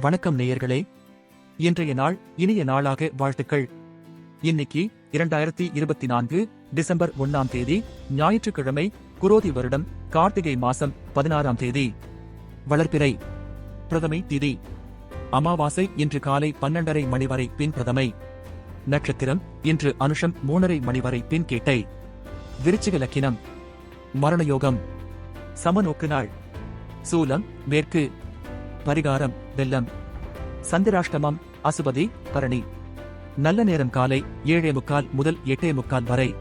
வணக்கம் நேயர்களே. இன்றைய நாள் இனிய நாளாக வாழ்த்துக்கள். இன்னைக்கு இரண்டாயிரத்தி இருபத்தி நான்கு டிசம்பர் ஒன்னாம் தேதி ஞாயிற்றுக்கிழமை குரோதி வருடம் கார்த்திகை மாசம் பதினாறாம் தேதி. வளர்ப்பிறை பிரதமை திதி. அமாவாசை இன்று காலை பன்னெண்டரை மணி வரை பின் பிரதமை. நட்சத்திரம் இன்று அனுஷம் மூணரை மணி வரை பின் கேட்டை. விருச்சிக லக்கினம் மரணயோகம். சமநோக்கு நாள். சூலம் மேற்கு. பரிகாரம். வெல்லம் சந்திராஷ்டமம் அசுபதி பரணி. நல்ல நேரம் காலை ஏழே முக்கால் முதல் எட்டே முக்கால் வரை.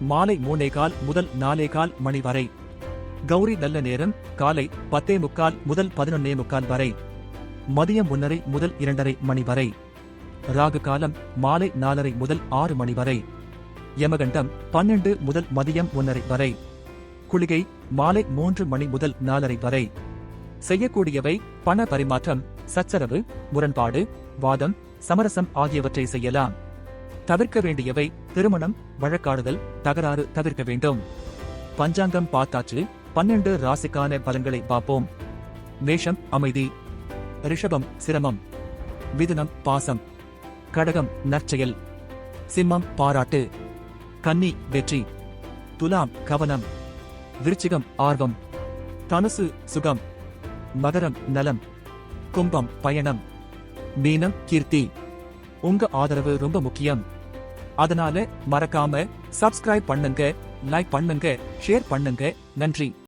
மாலை மூணே கால் முதல் நாலே கால் மணி வரை. கௌரி நல்ல நேரம் காலை பத்தே முக்கால் முதல் பதினொன்னே முக்கால் வரை. மதியம் ஒன்னரை முதல் இரண்டரை மணி வரை. ராகு காலம் மாலை நாலரை முதல் ஆறு மணி வரை. யமகண்டம் பன்னெண்டு முதல் மதியம் ஒன்னரை வரை. குளிகை மாலை மூன்று மணி முதல் நாலரை வரை. செய்யக்கூடியவை பண பரிமாற்றம் சச்சரவு முரண்பாடு வாதம் சமரசம் ஆகியவற்றை செய்யலாம். தவிர்க்க வேண்டியவை திருமணம் வழக்காடுதல் தகராறு தவிர்க்க வேண்டும். பஞ்சாங்கம் பார்த்தாச்சு பன்னெண்டு ராசிக்கான பலன்களை பார்ப்போம். மேஷம் அமைதி. ரிஷபம் சிரமம். மிதுனம் பாசம். கடகம் நற்செயல். சிம்மம் பாராட்டு. கன்னி வெற்றி. துலாம் கவனம். விருச்சிகம் ஆர்வம். தனுசு சுகம். மகரம் நலம். கும்பம் பயணம். மீனம் கீர்த்தி. உங்க ஆதரவு ரொம்ப முக்கியம். அதனால மறக்காம சப்ஸ்கிரைப் பண்ணுங்க லைக் பண்ணுங்க ஷேர் பண்ணுங்க. நன்றி.